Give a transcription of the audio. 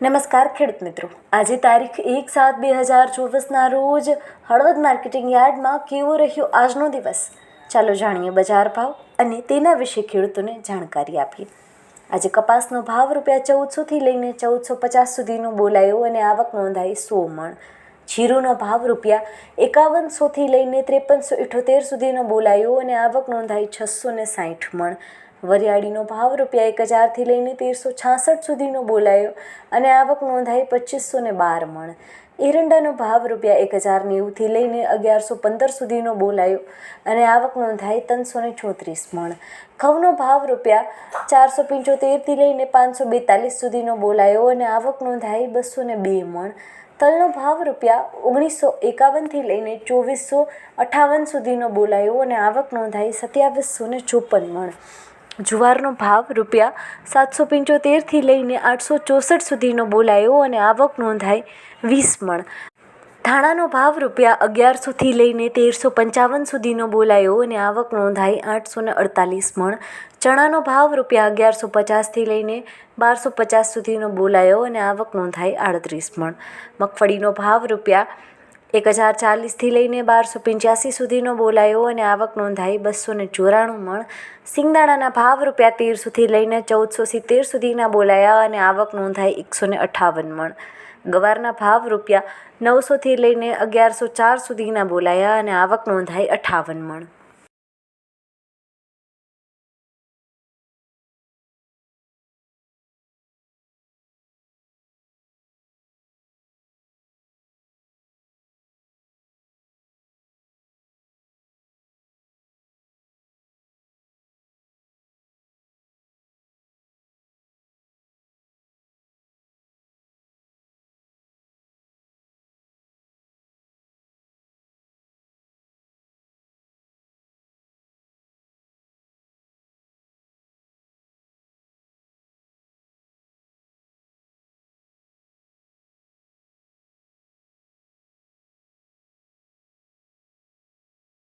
નમસ્કાર ખેડૂત મિત્રો. આજે તારીખ એક સાત બે હજાર ચોવીસના રોજ હળવદ માર્કેટિંગ યાર્ડમાં કેવો રહ્યો આજનો દિવસ? ચાલો જાણીએ બજાર ભાવ અને તેના વિશે ખેડૂતોને જાણકારી આપીએ. આજે કપાસનો ભાવ રૂપિયા ચૌદસોથી લઈને ચૌદસો પચાસ સુધીનો બોલાયો અને આવક નોંધાઈ સો મણ. જીરુનો ભાવ રૂપિયા એકાવનસોથી લઈને ત્રેપનસો ઇઠોતેર સુધીનો બોલાયો અને આવક નોંધાઈ છસો ને સાઠ મણ. વરિયાળીનો ભાવ રૂપિયા એક હજારથી લઈને તેરસો છાસઠ સુધીનો બોલાયો અને આવક નોંધાઈ પચીસો ને બાર મણ. એરંડાનો ભાવ રૂપિયા એક હજાર નેવુંથી લઈને અગિયારસો પંદર સુધીનો બોલાયો અને આવક નોંધાઈ ત્રણસો ને ચોત્રીસ મણ. ઘઉંનો ભાવ રૂપિયા ચારસો પંચોતેરથી લઈને પાંચસો બેતાલીસ સુધીનો બોલાયો અને આવક નોંધાઈ બસો ને બે મણ. તલનો ભાવ રૂપિયા ઓગણીસો એકાવનથી લઈને ચોવીસો અઠાવન સુધીનો બોલાયો અને આવક નોંધાઈ સત્યાવીસો ને ચોપન મણ. જુવારનો ભાવ રૂપિયા સાતસો પંચોતેરથી લઈને આઠસો ચોસઠ સુધીનો બોલાયો અને આવક નોંધાઈ વીસ મણ. ધાણાનો ભાવ રૂપિયા અગિયારસોથી લઈને તેરસો પંચાવન સુધીનો બોલાયો અને આવક નોંધાઈ આઠસો ને અડતાલીસ મણ. ચણાનો ભાવ રૂપિયા અગિયારસો પચાસથી લઈને બારસો પચાસ સુધીનો બોલાયો અને આવક નોંધાઈ આડત્રીસ મણ. મગફળીનો ભાવ રૂપિયા એક હજાર ચાલીસથી લઈને બારસો પંચ્યાસી સુધીનો બોલાયો અને આવક નોંધાઈ બસો ને ચોરાણું મણ. સિંગદાણાના ભાવ રૂપિયા તેરસોથી લઈને ચૌદસો સિત્તેર સુધીના બોલાયા અને આવક નોંધાઈ એકસો ને અઠાવન મણ. ગવારના ભાવ રૂપિયા નવસોથી લઈને અગિયારસો ચાર સુધીના બોલાયા અને આવક નોંધાઈ અઠાવન મણ.